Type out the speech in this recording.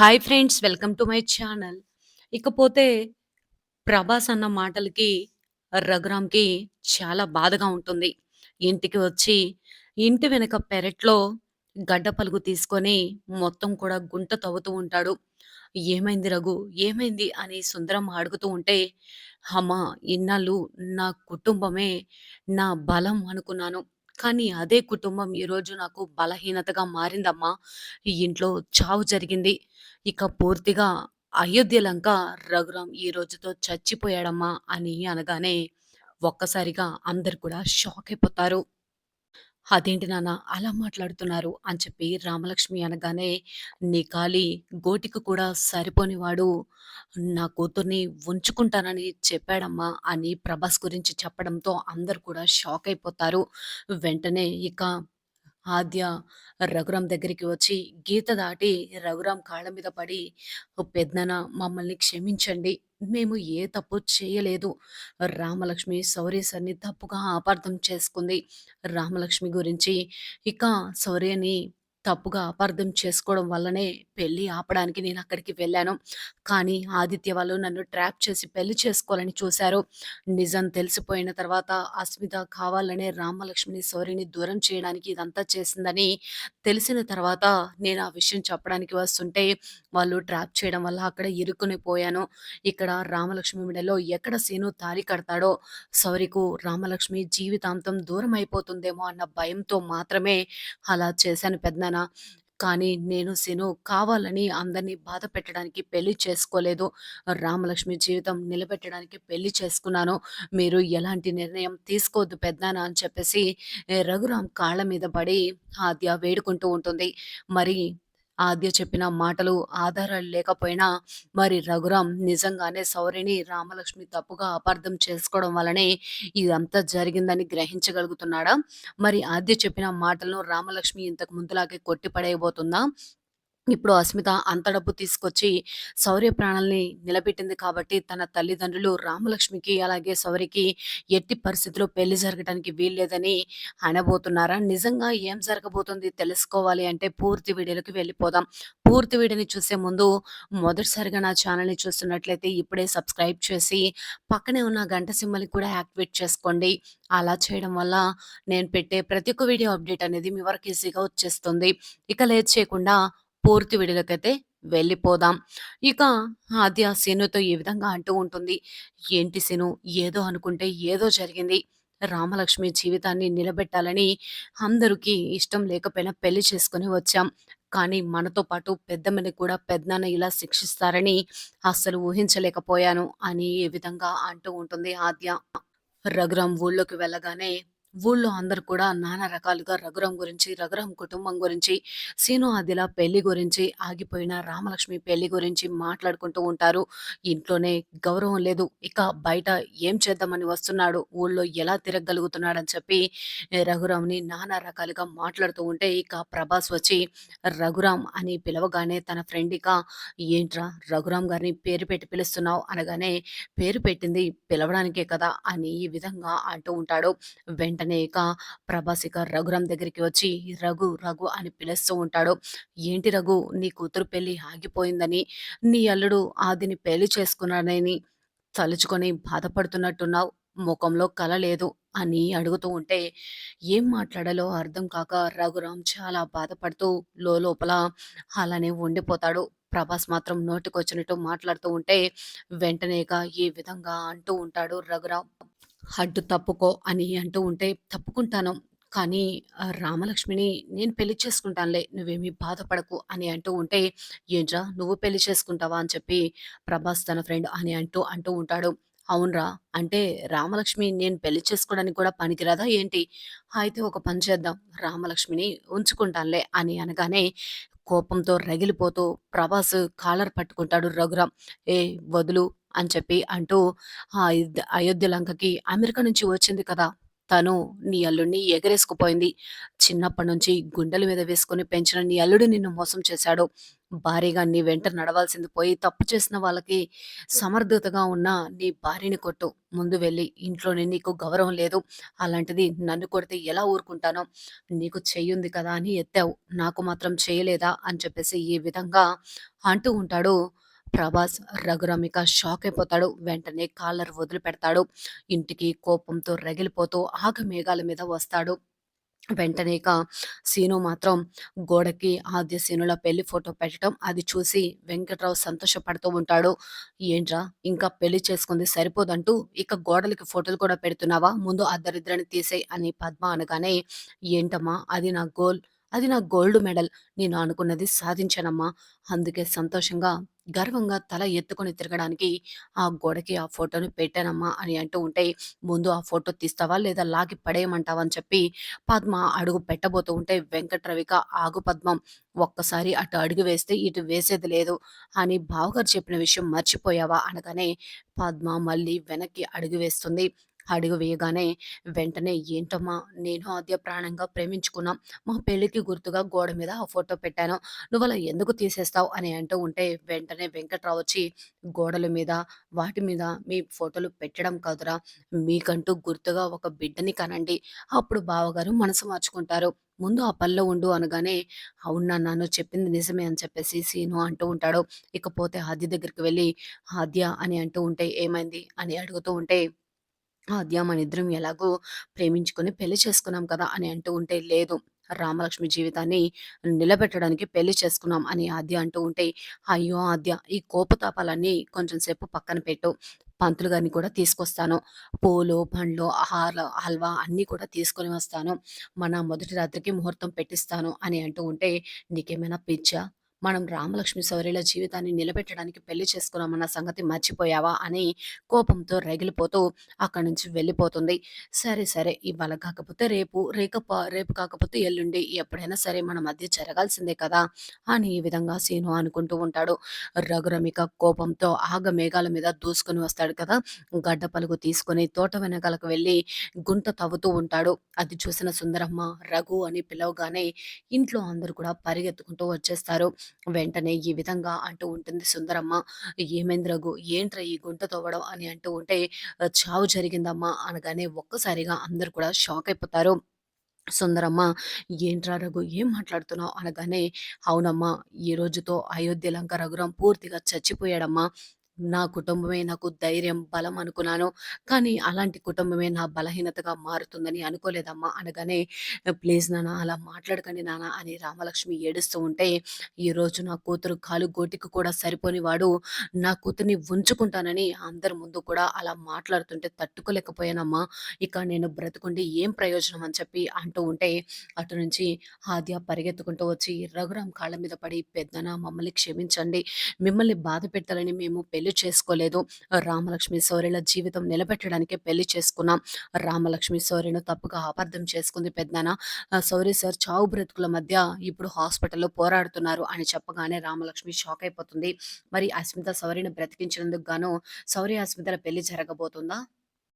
Hi friends welcome to my channel. ఇకపోతే 'ప్రభాస్' అన్న మాటలకి రఘురామ్‌కి చాలా బాధగా ఉంటుంది. ఇంటికి వచ్చి ఇంటి వెనక పెరట్లో గడ్డ పలుగు తీసుకొని మొత్తం కూడా గుంట తవ్వుతూ ఉంటాడు. "ఏమైంది రఘు? ఏమైంది?" అని సుందరం అడుగుతూ ఉంటే, "అమ్మ ఇన్నాళ్ళు నా కుటుంబమే నా బలం అనుకున్నాను. కానీ అదే కుటుంబం ఈరోజు నాకు బలహీనతగా మారిందమ్మా. ఈ ఇంట్లో చావు జరిగింది. ఇక పూర్తిగా అయోధ్య లంక ఈ రోజుతో చచ్చిపోయాడమ్మా" అని అనగానే ఒక్కసారిగా అందరు కూడా షాక్ అయిపోతారు. "అదేంటి నాన్న అలా మాట్లాడుతున్నారు" అని చెప్పి రామలక్ష్మి అనగానే, "నీ కాలి గోటికి కూడా సరిపోనివాడు నా కూతుర్ని ఉంచుకుంటానని చెప్పాడమ్మా" అని ప్రభాస్ గురించి చెప్పడంతో అందరూ కూడా షాక్ అయిపోతారు. వెంటనే ఇక ఆద్య రఘురామ్ దగ్గరికి వచ్చి గీత దాటి రఘురామ్ కాళ్ళ మీద పడి, "ఓ మమ్మల్ని క్షమించండి. మేము ఏ తప్పు చేయలేదు. రామలక్ష్మి శౌర్యసర్ని తప్పుగా అపార్థం చేసుకుంది. రామలక్ష్మి గురించి ఇక శౌర్యని తప్పుగా అపార్థం చేసుకోవడం వల్లనే పెళ్ళి ఆపడానికి నేను అక్కడికి వెళ్ళాను. కానీ ఆదిత్య వాళ్ళు నన్ను ట్రాప్ చేసి పెళ్ళి చేసుకోవాలని చూశారు. నిజం తెలిసిపోయిన తర్వాత అస్మిత కావాలనే రామలక్ష్మిని, సౌరిని దూరం చేయడానికి ఇదంతా చేసిందని తెలిసిన తర్వాత నేను ఆ విషయం చెప్పడానికి వస్తుంటే వాళ్ళు ట్రాప్ చేయడం వల్ల అక్కడ ఇరుక్కుని పోయాను. ఇక్కడ రామలక్ష్మి మెడలో ఎక్కడ సీను తాళి కడతాడో సౌరికు రామలక్ష్మి జీవితాంతం దూరం అయిపోతుందేమో అన్న భయంతో మాత్రమే అలా చేశాను పెద్ద పెదనాన్న. కానీ నేను శను కావాలని అందరిని బాధ పెట్టడానికి పెళ్ళి చేసుకోలేదు. రామలక్ష్మి జీవితం నిలబెట్టడానికి పెళ్ళి చేసుకున్నాను. మీరు ఎలాంటి నిర్ణయం తీసుకోవద్దు పెదనాన్న అని చెప్పేసి రఘురామ్ కాళ్ళ మీద పడి ఆద్య వేడుకుంటూ ఉంటుంది. మరి ఆద్య చెప్పిన మాటలు ఆధారాలు లేకపోయినా మరి రఘురామ్ నిజంగానే శౌర్యని, రామలక్ష్మి తప్పుగా అపార్థం చేసుకోవడం వలనే ఇదంతా జరిగిందని గ్రహించగలుగుతున్నాడా? మరి ఆద్య చెప్పిన మాటలను రామలక్ష్మి ఇంతకు ముందులాగే కొట్టి పడేయబోతుందా? ఇప్పుడు అస్మిత అంత డబ్బు తీసుకొచ్చి శౌర్య ప్రాణాల్ని నిలబెట్టింది కాబట్టి తన తల్లిదండ్రులు రామలక్ష్మికి అలాగే శౌర్యకి ఎట్టి పరిస్థితిలో పెళ్ళి జరగడానికి వీల్లేదని అనబోతున్నారా? నిజంగా ఏం జరగబోతుంది తెలుసుకోవాలి అంటే పూర్తి వీడియోలోకి వెళ్ళిపోదాం. పూర్తి వీడియోని చూసే ముందు మొదటిసారిగా నా ఛానల్‌ని చూస్తున్నట్లయితే ఇప్పుడే సబ్స్క్రైబ్ చేసి పక్కనే ఉన్న గంట సింబల్‌ని కూడా యాక్టివేట్ చేసుకోండి. అలా చేయడం వల్ల నేను పెట్టే ప్రతి ఒక్క వీడియో అప్డేట్ అనేది మీ వరకు ఈజీగా వచ్చేస్తుంది. ఇక లేట్ చేయకుండా పూర్తి వీడియోలోకైతే వెళ్ళిపోదాం. ఇక ఆద్య సీనుతో ఈ విధంగా అంటూ ఉంటుంది. "ఏంటి శీను ఏదో అనుకుంటే ఏదో జరిగింది. రామలక్ష్మి జీవితాన్ని నిలబెట్టాలని అందరికీ ఇష్టం లేకపోయినా పెళ్ళి చేసుకొని వచ్చాం. కానీ మనతో పాటు పెద్దమ్మని కూడా పెదనాన్న ఇలా శిక్షిస్తారని అస్సలు ఊహించలేకపోయాను" అని ఈ విధంగా అంటూ ఉంటుంది ఆద్య. రఘురాం ఊళ్ళోకి వెళ్ళగానే ఊళ్ళో అందరు కూడా నానా రకాలుగా రఘురామ్ గురించి, రఘురాం కుటుంబం గురించి, సీను ఆదిల పెళ్ళి గురించి, ఆగిపోయిన రామలక్ష్మి పెళ్ళి గురించి మాట్లాడుకుంటూ ఉంటారు. ఇంట్లోనే గౌరవం లేదు. ఇక బయట ఏం చేద్దామని వస్తున్నాడు, ఊళ్ళో ఎలా తిరగగలుగుతున్నాడని చెప్పి రఘురామ్‌ని నానా రకాలుగా మాట్లాడుతూ ఉంటే ఇక ప్రభాస్ వచ్చి రఘురామ్ అని పిలవగానే తన ఫ్రెండ్ ఇక "ఏంట్రా రఘురామ్ గారిని పేరు పెట్టి పిలుస్తున్నావు" అనగానే "పేరు పెట్టింది పిలవడానికే కదా!" అని ఈ విధంగా అంటూ ఉంటాడు. వెంట వెంటనే ఇక ప్రభాస్ ఇక రఘురామ్ దగ్గరికి వచ్చి "రఘు, రఘు" అని పిలుస్తూ ఉంటాడు. "ఏంటి రఘు నీ కూతురు పెళ్ళి ఆగిపోయిందని, నీ అల్లుడు ఆదిని పెళ్ళి చేసుకున్నాడని తలుచుకొని బాధపడుతున్నట్టున్నావు. ముఖంలో కల లేదు" అని అడుగుతూ ఉంటే ఏం మాట్లాడాలో అర్థం కాక రఘురామ్ చాలా బాధపడుతూ లోలోపల అలానే ఉండిపోతాడు. ప్రభాస్ మాత్రం నోటికొచ్చినట్టు మాట్లాడుతూ ఉంటే వెంటనేగా ఈ విధంగా అంటూ ఉంటాడు రఘురామ్. "అడ్డు తప్పుకో" అని అంటూ ఉంటే "తప్పుకుంటాను. కానీ రామలక్ష్మిని నేను పెళ్ళి చేసుకుంటానులే. నువ్వేమీ బాధపడకు" అని అంటూ ఉంటే "ఏంట్రా నువ్వు పెళ్ళి చేసుకుంటావా?" అని చెప్పి ప్రభాస్ తన ఫ్రెండ్ అని అంటూ అంటూ ఉంటాడు. "అవునురా! అంటే రామలక్ష్మి నేను పెళ్ళి చేసుకోవడానికి కూడా పనికిరాదా ఏంటి? అయితే ఒక పని చేద్దాం. రామలక్ష్మిని ఉంచుకుంటానులే" అని అనగానే కోపంతో రగిలిపోతూ ప్రభాస్ కాలర్ పట్టుకుంటాడు రఘురామ్. ఏ వదులు" అని చెప్పి అంటూ అయోధ్య అయోధ్య లంకకి అమెరికా నుంచి వచ్చింది కదా! తను నీ అల్లుడిని ఎగరేసుకుపోయింది. చిన్నప్పటి నుంచి గుండెల మీద వేసుకుని పెంచిన నీ అల్లుడు నిన్ను మోసం చేశాడు. భారీగా నీ వెంట నడవాల్సింది పోయి తప్పు చేసిన వాళ్ళకి సమర్థతగా ఉన్న నీ భార్యని కొట్టు. ముందు వెళ్ళి ఇంట్లోనే నీకు గౌరవం లేదు. అలాంటిది నన్ను కొడితే ఎలా ఊరుకుంటానో? నీకు చెయ్యుంది కదా అని ఎత్తావు. నాకు మాత్రం చేయలేదా? అని చెప్పేసి ఈ విధంగా అంటూ ఉంటాడు ప్రభాస్. రఘురమిక షాక్ అయిపోతాడు. వెంటనే కాలర్ వదిలిపెడతాడు. ఇంటికి కోపంతో రగిలిపోతూ ఆగమేఘాల మీద వస్తాడు. వెంటనే ఇక సీను మాత్రం గోడకి ఆద్య సీనుల పెళ్ళి ఫోటో పెట్టడం అది చూసి వెంకట్రావు సంతోషపడుతూ ఉంటాడు. ఏంట్రా ఇంకా పెళ్ళి చేసుకుంది సరిపోదంటూ ఇక గోడలకి ఫోటోలు కూడా పెడుతున్నావా? ముందు అద్దరిద్దరిని తీసేయి తీసేయ్ అని పద్మ అనగానే ఏంటమ్మా అది నా గోల్ అది నా గోల్డ్ మెడల్. నేను అనుకున్నది సాధించానమ్మా. అందుకే సంతోషంగా, గర్వంగా తల ఎత్తుకొని తిరగడానికి ఆ గోడకి ఆ ఫోటోని పెట్టానమ్మా అని అంటూ ఉంటే, ముందు ఆ ఫోటో తీస్తావా లేదా లాగి పడేయమంటావా అని చెప్పి పద్మ అడుగు పెట్టబోతూ ఉంటే వెంకటరవిక ఆగు పద్మం ఒక్కసారి అటు అడుగు వేస్తే ఇటు వేసేది లేదు అని బావగారు చెప్పిన విషయం మర్చిపోయావా అనగానే పద్మ మళ్ళీ వెనక్కి అడుగు వేస్తుంది. అడుగు వేయగానే వెంటనే ఏంటమ్మా నేను ఆద్య ప్రాణంగా ప్రేమించుకున్నాం. మా పెళ్ళికి గుర్తుగా గోడ మీద ఆ ఫోటో పెట్టాను. నువ్వు అలా ఎందుకు తీసేస్తావు అని అంటూ ఉంటే వెంటనే వెంకట్రావు వచ్చి గోడల మీద వాటి మీద మీ ఫోటోలు పెట్టడం కాదురా! మీకంటూ గుర్తుగా ఒక బిడ్డని కనండి. అప్పుడు బావగారు మనసు మార్చుకుంటారు. ముందు ఆ పనిలో ఉండు అనగానే అవును నాన్న చెప్పింది నిజమే అని చెప్పేసి సీను అంటూ ఉంటాడు. ఇకపోతే ఆద్య దగ్గరికి వెళ్ళి ఆద్య అని అంటూ ఉంటే ఏమైంది అని అడుగుతూ ఉంటే ఆద్య మనిద్దరం ఎలాగో ప్రేమించుకొని పెళ్ళి చేసుకున్నాం కదా అని అంటూ ఉంటే, లేదు రామలక్ష్మి జీవితాన్ని నిలబెట్టడానికి పెళ్ళి చేసుకున్నాం అని ఆద్య అంటూ ఉంటే, అయ్యో ఆద్య ఈ కోపతాపాలన్నీ కొంచెం సేపు పక్కన పెట్టు. పంతులు గారిని కూడా తీసుకొస్తాను. పూలు, పండ్లు, ఆహార హల్వా అన్నీ కూడా తీసుకొని వస్తాను. మన మొదటి రాత్రికి ముహూర్తం పెట్టిస్తాను అని అంటూ ఉంటే, నీకేమైనా పిచ్చా? మనం రామలక్ష్మి సౌర్యల జీవితాన్ని నిలబెట్టడానికి పెళ్ళి చేసుకున్నామన్న సంగతి మర్చిపోయావా? అని కోపంతో రగిలిపోతూ అక్కడి నుంచి వెళ్ళిపోతుంది. సరే, సరే ఇవాళ కాకపోతే రేపు, రేకప రేపు కాకపోతే ఎల్లుండి ఎప్పుడైనా సరే మన మధ్య జరగాల్సిందే కదా! అని ఈ విధంగా సీను అనుకుంటూ ఉంటాడు. రఘురమిక కోపంతో ఆగమేఘాల మీద దూసుకొని వస్తాడు కదా! గడ్డ పలుగు తీసుకొని తోట వెనకాలకు వెళ్ళి గుంట తవ్వుతూ ఉంటాడు. అది చూసిన సుందరమ్మ రఘు అని పిలవగానే ఇంట్లో అందరూ కూడా పరిగెత్తుకుంటూ వచ్చేస్తారు. వెంటనే ఈ విధంగా అంటూ ఉంటుంది సుందరమ్మ. "ఏమైంది రఘు? ఏంట్రా ఈ గుంట తవ్వడం" అని అంటూ ఉంటే, "చావు జరిగిందమ్మా" అనగానే ఒక్కసారిగా అందరూ కూడా షాక్ అయిపోతారు. సుందరమ్మ "ఏంట్రా రఘు ఏం మాట్లాడుతున్నావు?" అనగానే, "అవునమ్మా ఈ రోజుతో అయోధ్య లంక రఘురాం పూర్తిగా చచ్చిపోయాడమ్మా. నా కుటుంబమే నాకు ధైర్యం, బలం అనుకున్నాను. కానీ అలాంటి కుటుంబమే నా బలహీనతగా మారుతుందని అనుకోలేదమ్మా" అనగానే, "ప్లీజ్ నాన్న అలా మాట్లాడకండి నాన్న" అని రామలక్ష్మి ఏడుస్తూ ఉంటే, "ఈరోజు నా కూతురు కాలు గోటికి కూడా సరిపోని వాడు నా కూతుర్ని ఉంచుకుంటానని అందరి ముందు కూడా అలా మాట్లాడుతుంటే తట్టుకోలేకపోయానమ్మా. ఇక నేను బ్రతుకుండి ఏం ప్రయోజనం" అని చెప్పి అంటూ ఉంటే, అటు నుంచి ఆద్య పరిగెత్తుకుంటూ వచ్చి రఘురాం కాళ్ళ మీద పడి, పెద్దన మమ్మల్ని క్షమించండి. మిమ్మల్ని బాధ పెట్టాలని మేము పెళ్ళి చేసుకోలేదు. రామలక్ష్మి శౌర్యల జీవితం నిలబెట్టడానికి పెళ్ళి చేసుకున్నాం. రామలక్ష్మి సౌర్యను తప్పుగా అపార్థం చేసుకుంది పెద్దన ఆహ్, సార్ చావు బ్రతుకుల మధ్య ఇప్పుడు హాస్పిటల్‌లో పోరాడుతున్నారు" అని చెప్పగానే రామలక్ష్మి షాక్ అయిపోతుంది. మరి అస్మిత సౌరిని బ్రతికించినందుకు గాను శౌర్య, అస్మితల పెళ్ళి జరగబోతుందా?